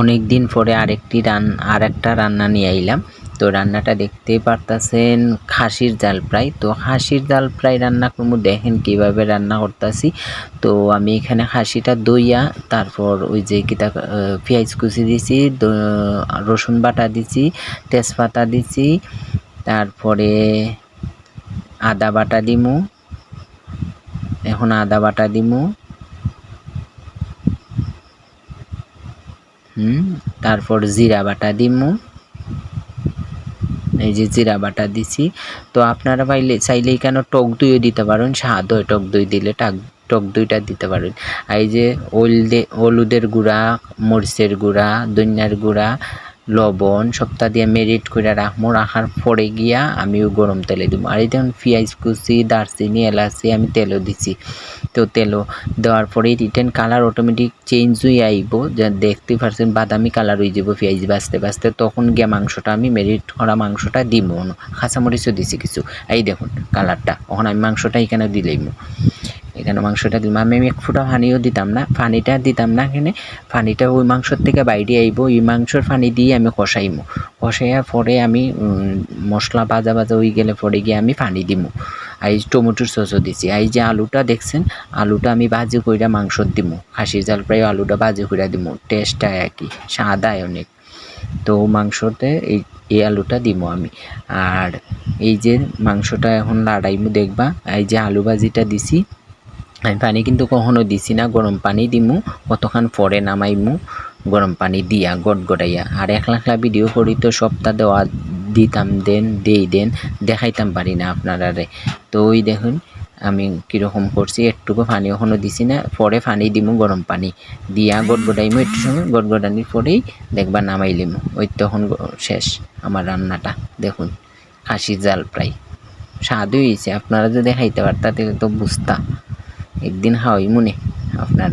অনেক দিন পরে আরেকটি রান আর একটা রান্না নিয়ে আইলাম। তো রান্নাটা দেখতেই পারতাছেন, খাসির জাল ফ্রাই। তো খাসির জাল ফ্রাই রান্না করব, দেখেন কীভাবে রান্না করতেছি। তো আমি এখানে খাসিটা দইয়া, তারপর ওই যে কিতা পেঁয়াজ কুচি দিছি রসুন বাটা দিছি, তেজপাতা দিছি, তারপরে আদা বাটা দিমু। এখন আদা বাটা দিমু। তারপর জিরা বাটা দিব এই যে জিরা বাটা দিছি। তো আপনারা পাইলে চাইলে কেন টক দইও দিতে পারেন, স্বাদ হয় টক দই দিলে, টাক টক দুইটা দিতে পারেন। এই যে হলদে হলুদের গুঁড়া, মরিচের গুঁড়া, ধনিয়ার গুঁড়া লবণ, সবটা দিয়ে মেরিট করে রাখব রাখার পরে গিয়া আমি গরম তেলে দিব আর এই দেখুন, পেঁয়াজ কুচি, দারচিনি, এলাচি আমি তেলও দিছি। তো তেলও দেওয়ার পরে রিটার্ন কালার অটোমেটিক চেঞ্জ হয়ে আইব। যা দেখতে পারছেন, বাদামি কালার হয়ে যাব পেঁয়াজ বাঁচতে বাঁচতে। তখন গিয়ে মাংসটা আমি মেরিট করা মাংসটা দিব কাঁচামরিচও দিছি কিছু। এই দেখুন কালারটা ওখানে আমি মাংসটা এখানে দিলাইমু এখানে মাংসটা দিলাম। আমি এক ফুটা পানিও দিতাম না, পানিটা দিতাম না এখানে। পানিটা ওই মাংসর থেকে বাইরে আইব, ওই মাংসর পানি দিয়ে আমি কষাইমু। কষাইয়ার পরে আমি মশলা ভাজা ভাজা হয়ে গেলে পরে গিয়ে আমি পানি দিমু। এই টমেটোর সসও দিছি। এই যে আলুটা দেখছেন, আলুটা আমি ভাজি কইরা মাংস দিমু। খাসির জাল প্রায় আলুটা ভাজি কইরা দিমু। টেস্টটা একই স্বাদ আয় অনেক। তো মাংসতে এই এই আলুটা দিমু আমি। আর এই যে মাংসটা এখন লাড়াইমু দেখবা, এই যে আলু ভাজিটা দিছি আমি পানি কিন্তু কখনো দিছি না গরম পানি দিমু কতক্ষণ পরে নামাইমু গরম পানি দিয়া গট গড়াইয়া আর একলা একলা ভিডিও করি তো সপ্তাহ দেওয়া দিতাম দেন, দেই দেন, দেখাইতাম পারি না আপনারারে তো ওই দেখুন, আমি কীরকম করছি একটুকু পানি এখনও দিছি না পরে পানি দিমু গরম পানি। দিয়া গট গড়াইমু একটু সময় গট গড়ানির পরেই দেখবা নামাইলিমু। ওই তখন শেষ আমার রান্নাটা দেখুন খাসির জাল প্রায় স্বাদই হয়েছে আপনারা যদি দেখাইতে পারতা তাহলে তো বুঝতা একদিন খাওয়াই মনে আপনারা